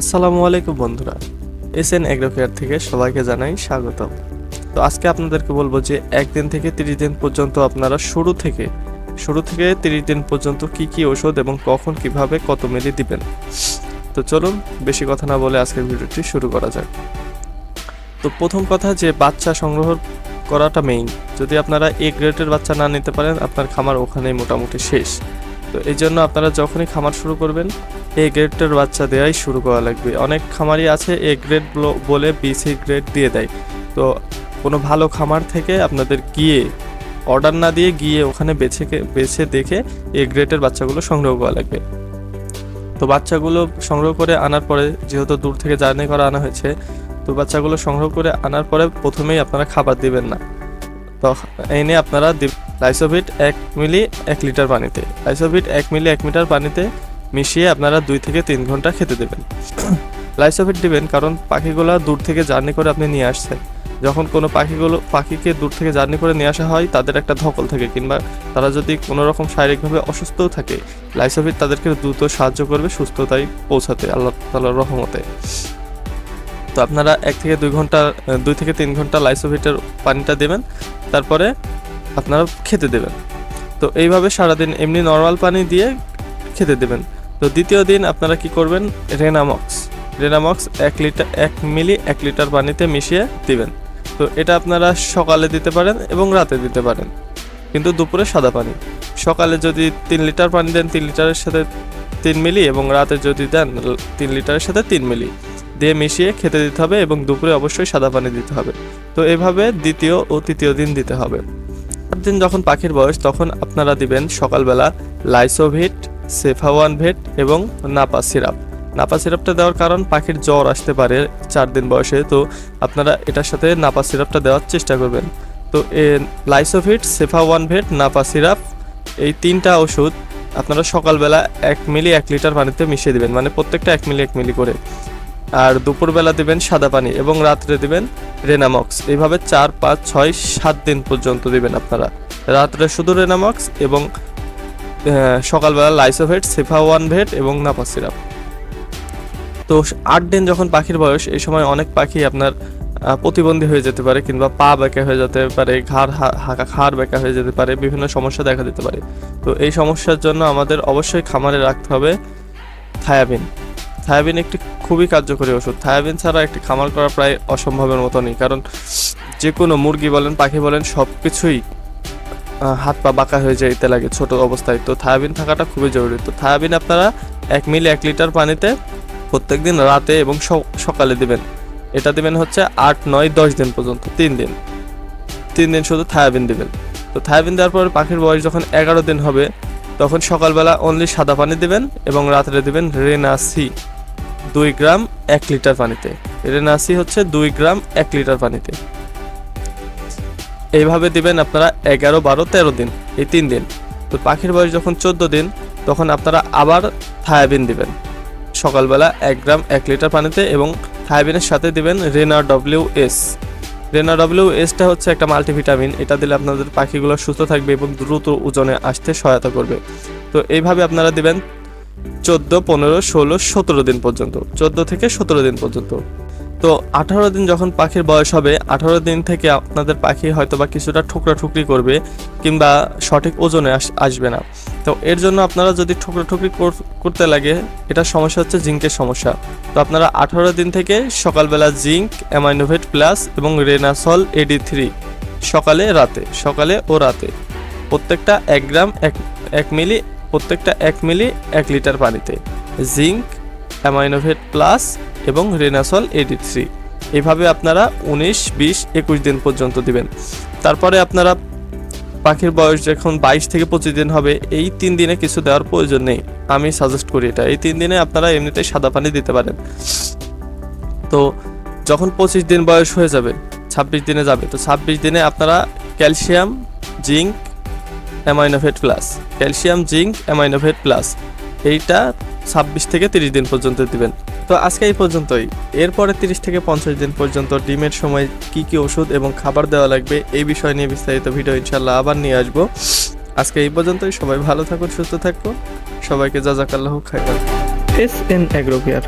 আসসালামু আলাইকুম বন্ধুরা এস এন এগ্রোকেয়ার থেকে সবাইকে জানাই স্বাগতম। তো আজকে আপনাদেরকে বলব যে একদিন থেকে তিরিশ দিন পর্যন্ত আপনারা শুরু থেকে শুরু থেকে তিরিশ দিন পর্যন্ত কি কি ওষুধ এবং কখন কীভাবে কত মিলি দিবেন। তো চলুন বেশি কথা না বলে আজকের ভিডিওটি শুরু করা যাক। তো প্রথম কথা যে বাচ্চা সংগ্রহ করাটা মেইন যদি আপনারা এ গ্রেডের বাচ্চা না নিতে পারেন, আপনার খামার ওখানেই মোটামুটি শেষ। তো এই জন্য আপনারা যখনই খামার শুরু করবেন, এ গ্রেডের বাচ্চা দেওয়াই শুরু করা লাগবে। অনেক খামারই আছে এ গ্রেড বলে বি, সি গ্রেড দিয়ে দেয়। তো কোনো ভালো খামার থেকে আপনাদের গিয়ে অর্ডার না দিয়ে গিয়ে ওখানে বেছে বেছে দেখে এ গ্রেডের বাচ্চাগুলো সংগ্রহ করা লাগবে। তো বাচ্চাগুলো সংগ্রহ করে আনার পরে, যেহেতু দূর থেকে জার্নি করা আনা হয়েছে, তো বাচ্চাগুলো সংগ্রহ করে আনার পরে প্রথমেই আপনারা খাবার দিবেন না। তো এনে আপনারা লাইসোভিট এক মিলি এক লিটার পানিতে। লাইসোভিট এক মিলি এক মিটার পানিতে মিশিয়ে আপনারা দুই থেকে তিন ঘণ্টা খেতে দেবেন। লাইসোভিট দিবেন কারণ পাখিগুলো দূর থেকে জার্নি করে আপনি নিয়ে আসছেন। যখন কোনো পাখিগুলো, পাখিকে দূর থেকে জার্নি করে নিয়ে আসা হয়, তাদের একটা ধকল থাকে কিংবা তারা যদি কোনো রকম শারীরিকভাবে অসুস্থও থাকে লাইসোভিট তাদেরকে দ্রুত সাহায্য করবে সুস্থতায় পৌঁছাতে, আল্লাহ তালার রহমতে। তো আপনারা এক থেকে দুই ঘণ্টা, দুই থেকে তিন ঘণ্টা লাইসোভিটের পানিটা দেবেন। তারপরে আপনারা খেতে দেবেন। তো এইভাবে সারাদিন এমনি নর্মাল পানি দিয়ে খেতে দেবেন। তো দ্বিতীয় দিন আপনারা কি করবেন? রেনামক্স রেনামক্স এক লিটার, এক মিলি, এক লিটার পানিতে মিশিয়ে দিবেন। তো এটা আপনারা সকালে দিতে পারেন এবং রাতে দিতে পারেন। কিন্তু দুপুরে সাদা পানি। সকালে যদি তিন লিটার পানি দেন, তিন লিটারের সাথে তিন মিলি এবং রাতে যদি দেন, তিন লিটারের সাথে তিন মিলি। দিয়ে মিশিয়ে খেতে দিতে হবে এবং দুপুরে অবশ্যই সাদা পানি দিতে হবে। তো এভাবে দ্বিতীয় ও তৃতীয় দিন দিতে হবে। দিন যখন পাখির বয়স, তখন আপনারা দিবেন সকালবেলা লাইসোভিট, সেফাওয়ান ভেট এবং নাপা সিরাপ। নাপা সিরাপটা দেওয়ার কারণ পাখির জ্বর আসতে পারে চার দিন বয়সে, তো আপনারা এটার সাথে নাপা সিরাপটা দেওয়ার চেষ্টা করবেন। তো এ লাইসোভিট, সেফাওয়ান ভেট, নাপা সিরাপ, এই তিনটা ওষুধ আপনারা সকালবেলা এক মিলি এক লিটার পানিতে মিশিয়ে দেবেন মানে প্রত্যেকটা এক মিলি এক মিলি করে। আর দুপুরবেলা দিবেন সাদা পানি এবং রাত্রে দিবেন রেনামক্স। এইভাবে চার, পাঁচ, ছয়, সাত দিন পর্যন্ত দিবেন আপনারা। রাত্রে শুধু রেনামক্স এবং সকালবেলা লাইসোভেট সেফা ওয়ান ভেট এবং নাপা সিরাপ। তো আট দিন যখন পাখির বয়স, এই সময় অনেক পাখি আপনার প্রতিবন্ধী হয়ে যেতে পারে কিংবা পা বেঁকা হয়ে যেতে পারে, ঘাড় হা- হা- ঘাড় বেঁকা হয়ে যেতে পারে, বিভিন্ন সমস্যা দেখা দিতে পারে। তো এই সমস্যার জন্য আমাদের অবশ্যই খামারে রাখতে হবে থায়াবিন। থায়াবিন একটি খুবই কার্যকরী ওষুধ। থায়াবিন ছাড়া একটি খামার করা প্রায় অসম্ভবের মতনই কারণ যে কোনো মুরগি বলেন, পাখি বলেন সব কিছুই হাত পা বাঁকা হয়ে যেতে লাগে ছোট অবস্থায়। তো থায়াবিন থাকাটা খুবই জরুরি। তো থায়াবিন আপনারা এক মিলি, এক লিটার পানিতে প্রত্যেক দিন রাতে এবং সকালে দিবেন। এটা দিবেন হচ্ছে আট, নয়, দশ দিন পর্যন্ত, তিন দিন। তিন দিন শুধু থায়াবিন দিবেন। তো থায়াবিন দেওয়ার পরে পাখির বয়স যখন এগারো দিন হবে, তখন সকালবেলা অনলি সাদা পানি দিবেন এবং রাত্রে দিবেন রেনাসি দুই গ্রাম এক লিটার পানিতে। রেনাসি হচ্ছে দুই গ্রাম এক লিটার পানিতে। এইভাবে দিবেন আপনারা এগারো, বারো, তেরো দিন, এই তিন দিন। তো পাখির বয়স যখন চোদ্দ দিন, তখন আপনারা আবার থায়াবিন দিবেন। সকালবেলা এক গ্রাম এক লিটার পানিতে এবং থায়াবিনের সাথে দিবেন Rena W S. Rena W এসটা হচ্ছে একটা মাল্টিভিটামিন, এটা দিলে আপনাদের পাখিগুলো সুস্থ থাকবে এবং দ্রুত ওজনে আসতে সহায়তা করবে। তো এইভাবে আপনারা দিবেন চোদ্দ, পনেরো, ষোলো, সতেরো দিন পর্যন্ত। চোদ্দ থেকে সতেরো দিন পর্যন্ত। তো আঠারো দিন যখন পাখির বয়স হবে, আঠারো দিন থেকে আপনাদের পাখি হয়তো বা কিছুটা ঠুকরা ঠুকরি করবে কিংবা সঠিক ওজনে আস- আসবে না। তো এর জন্য আপনারা যদি ঠুকরা ঠুকরি করতে লাগে, এটা সমস্যা হচ্ছে জিঙ্কের সমস্যা। তো আপনারা আঠারো দিন থেকে সকালবেলা জিঙ্ক, অ্যামাইনোভেট প্লাস এবং রেনাসল এডি থ্রি সকালে, রাতে, সকালে ও রাতে। প্রত্যেকটা এক গ্রাম, এক এক মিলি প্রত্যেকটা এক মিলি এক লিটার পানিতে। জিঙ্ক, অ্যামাইনোভেট প্লাস এবং রেনাসল এডি থ্রি। এভাবে আপনারা উনিশ, বিশ, একুশ দিন পর্যন্ত দিবেন। তারপরে আপনারা পাখির বয়স যখন বাইশ থেকে পঁচিশ দিন হবে, এই তিন দিনে কিছু দেওয়ার প্রয়োজন নেই। আমি সাজেস্ট করি এটা। এই তিন দিনে আপনারা এমনিতেই সাদা পানি দিতে পারেন। তো যখন পঁচিশ দিন বয়স হয়ে যাবে, ছাব্বিশ দিনে যাবে, তো ছাব্বিশ দিনে আপনারা calcium, zinc Aminovet plus. Calcium, zinc Aminovet plus. এইটা ছাব্বিশ থেকে তিরিশ দিন পর্যন্ত দিবেন। তো আজকে এই পর্যন্তই। এরপরে তিরিশ থেকে পঞ্চাশ দিন পর্যন্ত ডিমের সময় কি কি ওষুধ এবং খাবার দেওয়া লাগবে এই বিষয় নিয়ে বিস্তারিত ভিডিও ইনশাল্লাহ আবার নিয়ে আসব। আজকে এই পর্যন্তই। সবাই ভালো থাকুন, সুস্থ থাকুন। সবাইকে জাজাকাল্লাহ খাইবার এস এন অ্যাগ্রোকেয়ার